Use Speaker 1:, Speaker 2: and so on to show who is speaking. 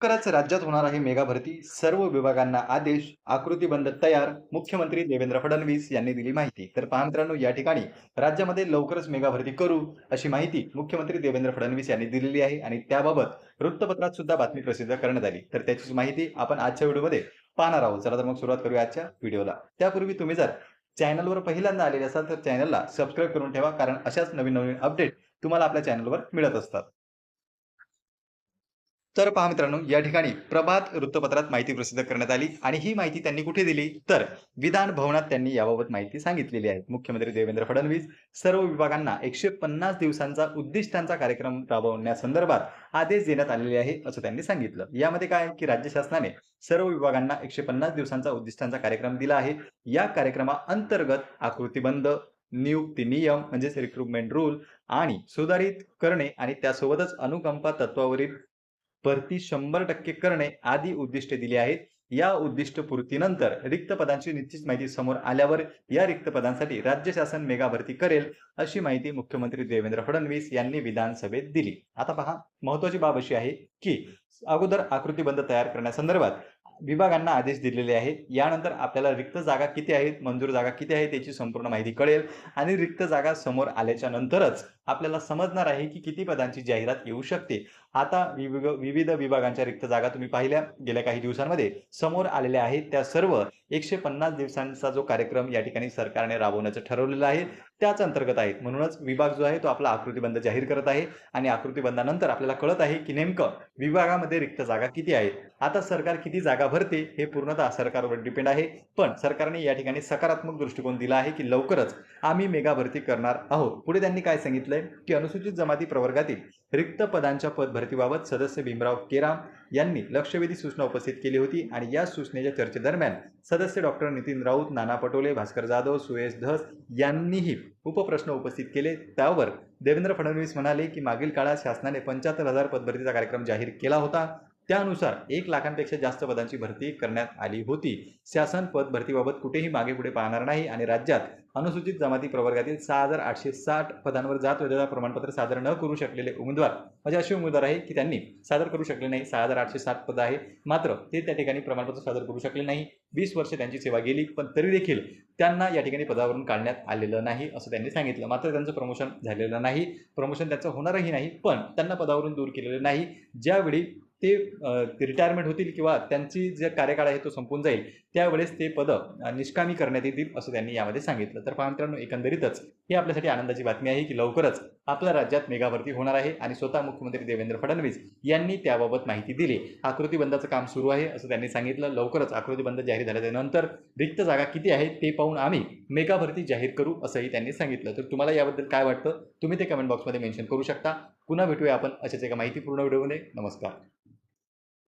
Speaker 1: लवकरच राज्यात होणार आहे मेगा भरती सर्व विभागांना आदेश आकृतीबंध तयार मुख्यमंत्री देवेंद्र फडणवीस यांनी दिली माहिती. तर पहा मित्रांनो या ठिकाणी राज्यामध्ये लवकरच मेगा भरती करू अशी माहिती मुख्यमंत्री देवेंद्र फडणवीस यांनी दिलेली आहे आणि त्याबाबत वृत्तपत्रात सुद्धा बातमी प्रसिद्ध करण्यात आली. तर त्याची माहिती आपण आजच्या व्हिडिओमध्ये पाहणार आहोत. चला तर मग सुरुवात करूया आजच्या व्हिडिओला. त्यापूर्वी तुम्ही जर चॅनलवर पहिल्यांदा आलेले असाल तर चॅनलला सबस्क्राईब करून ठेवा कारण अशाच नवीन नवीन अपडेट तुम्हाला आपल्या चॅनलवर मिळत असतात. तर पहा मित्रांनो या ठिकाणी प्रभात वृत्तपत्रात माहिती प्रसिद्ध करण्यात आली आणि ही माहिती त्यांनी कुठे दिली? तर विधान भवनात त्यांनी याबाबत माहिती सांगितलेली आहे. मुख्यमंत्री देवेंद्र फडणवीस सर्व विभागांना एकशे पन्नास दिवसांचा उद्दिष्टांचा कार्यक्रम राबवण्यासंदर्भात आदेश देण्यात आलेले आहे असं त्यांनी सांगितलं. यामध्ये काय आहे की राज्य शासनाने सर्व विभागांना एकशे पन्नास दिवसांचा उद्दिष्टांचा कार्यक्रम दिला आहे. या कार्यक्रमाअंतर्गत आकृतीबंध नियुक्ती नियम म्हणजेच रिक्रुटमेंट रूल आणि सुधारित करणे आणि त्यासोबतच अनुकंपा तत्वावरील भरती शंभर टक्के करणे आदी उद्दिष्टे दिली आहेत. या उद्दिष्ट पूर्तीनंतर रिक्त पदांची निश्चित माहिती समोर आल्यावर या रिक्त पदांसाठी राज्य शासन मेगा भरती करेल अशी माहिती मुख्यमंत्री देवेंद्र फडणवीस यांनी विधानसभेत दिली. आता पहा महत्वाची बाब अशी आहे की अगोदर आकृतीबंध तयार करण्यासंदर्भात विभागांना आदेश दिलेले आहेत. यानंतर आपल्याला रिक्त जागा किती आहेत मंजूर जागा किती आहेत याची संपूर्ण माहिती कळेल. आणि रिक्त जागा समोर आल्याच्या नंतरच आपल्याला समजणार आहे की किती पदांची जाहिरात येऊ शकते. आता विविध विविध विभागांच्या रिक्त जागा तुम्ही पाहिल्या गेल्या काही दिवसांमध्ये. समोर आलेल्या आहेत त्या सर्व एकशे पन्नास दिवसांचा जो कार्यक्रम या ठिकाणी सरकारने राबवण्याचं ठरवलेलं आहे त्याच अंतर्गत आहेत. म्हणूनच विभाग जो आहे तो आपला आकृतीबंध जाहीर करत आहे आणि आकृतीबंधानंतर आपल्याला कळत आहे की नेमकं विभागामध्ये रिक्त जागा किती आहेत. आता सरकार किती जागा भरते हे पूर्णतः सरकारवर डिपेंड आहे. पण सरकारने या ठिकाणी सकारात्मक दृष्टिकोन दिला आहे की लवकरच आम्ही मेगा भरती करणार आहोत. पुढे त्यांनी काय सांगितलं? सांगितलंय की अनुसूचित जमाती प्रवर्गातील रिक्त पदांच्या पदभरतीबाबत सदस्य भीमराव केराम यांनी लक्षवेधी सूचना उपस्थित केली होती आणि या सूचनेच्या चर्चेदरम्यान सदस्य डॉक्टर नितीन राऊत नाना पटोले भास्कर जाधव सुयश धस यांनीही उपप्रश्न उपस्थित केले. त्यावर देवेंद्र फडणवीस म्हणाले की मागील काळात शासनाने पंच्याहत्तर हजार पदभरतीचा कार्यक्रम जाहीर केला होता. त्यानुसार एक लाखांपेक्षा जास्त पदांची भरती करण्यात आली होती. शासन पद भरतीबाबत कुठेही मागे पुढे पाहणार नाही आणि राज्यात अनुसूचित जमाती प्रवर्गातील सहा हजार आठशे साठ पदांवर जात वैधता प्रमाणपत्र सादर न करू शकलेले उमेदवार म्हणजे असे उमेदवार आहे की त्यांनी सादर करू शकले नाही. सहा हजार आठशे साठ पद आहे मात्र ते त्या ठिकाणी प्रमाणपत्र सादर करू शकले नाही. वीस वर्ष त्यांची सेवा गेली पण तरी देखील त्यांना या ठिकाणी पदावरून काढण्यात आलेलं नाही असं त्यांनी सांगितलं. मात्र त्यांचं प्रमोशन झालेलं नाही. प्रमोशन त्यांचं होणारही नाही पण त्यांना पदावरून दूर केलेलं नाही. ज्यावेळी ते रिटायरमेंट होतील किंवा त्यांची जे कार्यकाळ आहे तो संपून जाईल त्यावेळेस ते पदं निष्कामी करण्यात येतील असं त्यांनी यामध्ये सांगितलं. तर पहा मित्रांनो एकंदरीतच ही आपल्यासाठी आनंदाची बातमी आहे की लवकरच आपल्या राज्यात मेगाभरती होणार आहे आणि स्वतः मुख्यमंत्री देवेंद्र फडणवीस यांनी त्याबाबत माहिती दिली. आकृतीबंदाचं काम सुरू आहे असं त्यांनी सांगितलं. लवकरच आकृतीबंध जाहीर झाल्याच्या रिक्त जागा किती आहे ते पाहून आम्ही मेगा भरती जाहीर करू असंही त्यांनी सांगितलं. तर तुम्हाला याबद्दल काय वाटतं? तुम्ही ते कमेंट बॉक्समध्ये मेन्शन करू शकता. पुन्हा भेटूया आपण अशाच एका माहितीपूर्ण व्हिडिओमध्ये. नमस्कार.